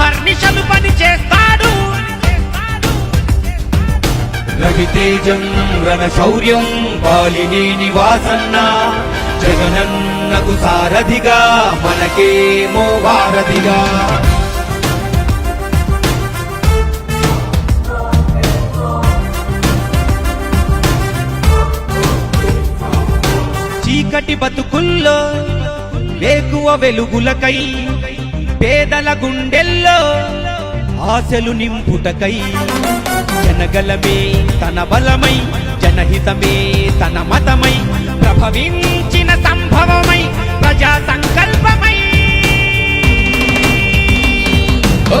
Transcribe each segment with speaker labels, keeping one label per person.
Speaker 1: అహర్నిశలు పని చేస్తాడు. రవితేజం రణ శౌర్యం బాలినేని వాసన్న జగనన్నకు సారథిగా మనకేమో వారధిగా. చీకటి బతుకుల్లో వేకువ వెలుగులకై పేదల గుండెల్లో ఆశలు నింపుటకై జనగలమే తన బలమై జనహితమే తన మతమై ప్రభవించిన సంభవమై ప్రజా సంకల్పమై
Speaker 2: ఓ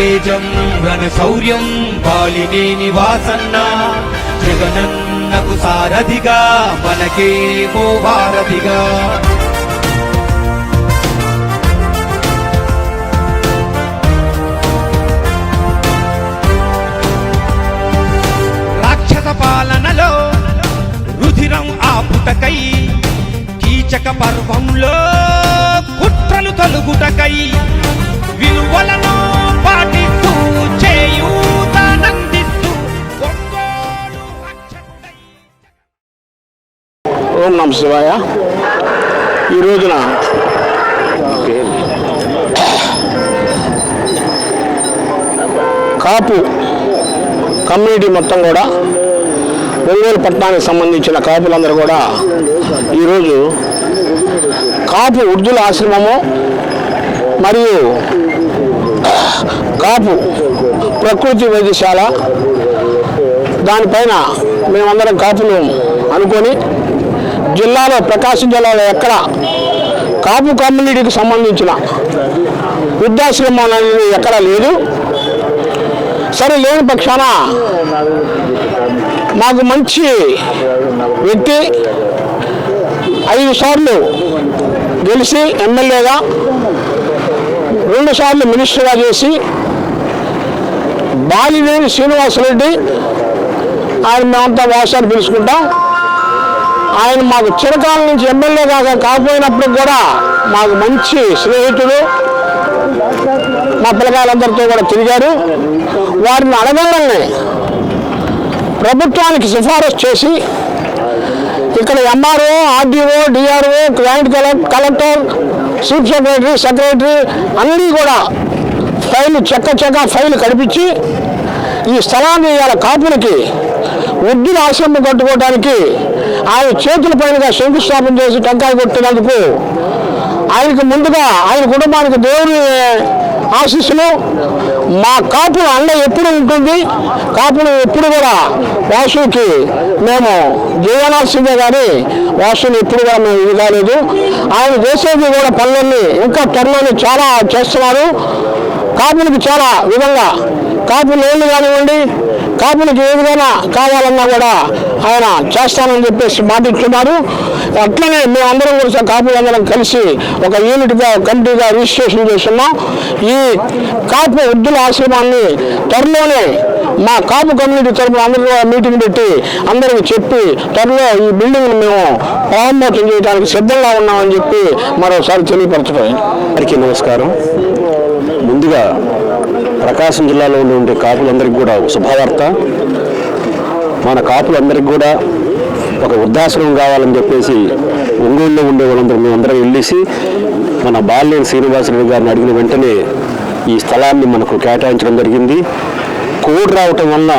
Speaker 1: తేజం రణ శౌర్యం బాలినేని వాసన్న జగనన్నకు సారథిగా మనకేమో వారధిగా రాక్షస పాలనలో రుధిరం ఆపుటకై కీచక పర్వంలో కుట్రలు తలుగుటకై విలువలను
Speaker 3: ఓం నమ శివాయ. ఈ రోజున కాపు కమ్యూనిటీ మొత్తం కూడా ఒంగోలు పట్టణానికి సంబంధించిన కాపులందరూ కూడా ఈరోజు కాపు ఉర్దుల ఆశ్రమము మరియు కాపు ప్రకృతి వైద్యశాల. దానిపైన మేమందరం కాపులు అనుకొని జిల్లాలో ప్రకాశం జిల్లాలో ఎక్కడ కాపు కమ్యూనిటీకి సంబంధించిన వృద్ధాశ్రమాలు అనేది ఎక్కడ లేదు. సరే లేని పక్షాన మాకు మంచి వ్యక్తి ఐదు సార్లు గెలిచి ఎమ్మెల్యేగా రెండు సార్లు మినిస్టర్గా చేసి బాలినేని శ్రీనివాసరెడ్డి. ఆయన మేమంతా వాసాన్ని పిలుచుకుంటాం. ఆయన మాకు చిరకాల నుంచి ఎమ్మెల్యే కాక కాకపోయినప్పుడు కూడా మాకు మంచి స్నేహితుడు. మా పిల్లకాయలందరితో కూడా తిరిగారు. వారిని అడగాలని ప్రభుత్వానికి సిఫారసు చేసి ఇక్కడ MRO RDO DRO client collect collector chief secretary secretary అన్నీ కూడా ఫైల్ చెక్క చెక్క ఫైల్ కడిపించి ఈ స్థలాన్ని ఇవాళ కాపులకి వృద్ధుల ఆశ్రమం కట్టుకోవడానికి ఆయన చేతుల పైనగా శంకుస్థాపన చేసి టెంకాయ కొట్టినందుకు ఆయనకు ముందుగా ఆయన కుటుంబానికి దేవుని ఆశీస్సులు. మా కాపుల అండ ఎప్పుడు ఉంటుంది? కాపులు ఎప్పుడు కూడా వాసుకి మేము జీవనాల్సిందే కానీ వాసుని ఎప్పుడు కూడా మేము ఇది కాలేదు. ఆయన చేసేది కూడా పనులన్నీ ఇంకా త్వరలోనే చాలా చేస్తున్నారు. కాపులకు చాలా విధంగా కాపు లోన్లు కానివ్వండి కాపులకు ఏ విధంగా కావాలన్నా కూడా ఆయన చేస్తానని చెప్పేసి మాట ఇస్తున్నారు అట్లనే మేమందరం కూడా కాపులందరం కలిసి ఒక యూనిట్గా కమిటీగా రిజిస్ట్రేషన్ చేస్తున్నాం. ఈ కాపు వృద్ధుల ఆశ్రమాన్ని త్వరలోనే మా కాపు కమ్యూనిటీ తరపున అందరూ మీటింగ్ పెట్టి అందరికి చెప్పి త్వరలో ఈ బిల్డింగ్ని మేము ప్రారంభోత్సవం చేయడానికి సిద్ధంగా ఉన్నామని చెప్పి మరోసారి తెలియపరచడం
Speaker 4: అందరికీ నమస్కారం. ముందుగా ప్రకాశం జిల్లాలో ఉండే కాపులందరికీ కూడా ఒక శుభవార్త. మన కాపులందరికీ కూడా ఒక వృద్ధాశ్రమం కావాలని చెప్పేసి ఒంగోలులో ఉండే వాళ్ళందరూ మేమందరం వెళ్ళేసి మన బాల్యం శ్రీనివాసరెడ్డి గారిని అడిగిన వెంటనే ఈ స్థలాన్ని మనకు కేటాయించడం జరిగింది. కోడ్ రావటం వల్ల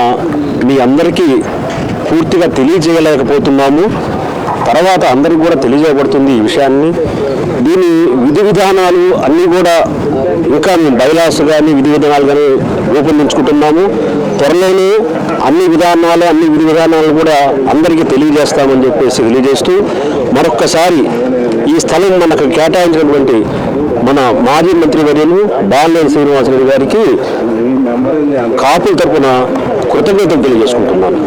Speaker 4: మీ అందరికీ పూర్తిగా తెలియజేయలేకపోతున్నాము. తర్వాత అందరికీ కూడా తెలియజేయబడుతుంది ఈ విషయాన్ని. దీని విధి విధానాలు అన్నీ కూడా ఇంకా మేము బైలాస్ కానీ విధి విధానాలు కానీ రూపొందించుకుంటున్నాము. త్వరలోనే అన్ని విధానాలు అన్ని విధి విధానాలు కూడా అందరికీ తెలియజేస్తామని చెప్పేసి తెలియజేస్తూ మరొక్కసారి ఈ స్థలం మనకు కేటాయించినటువంటి మన మాజీ మంత్రి వర్యులు బాలినేని శ్రీనివాసరెడ్డి గారికి కాపుల తరపున కృతజ్ఞతలు తెలియజేసుకుంటున్నాను.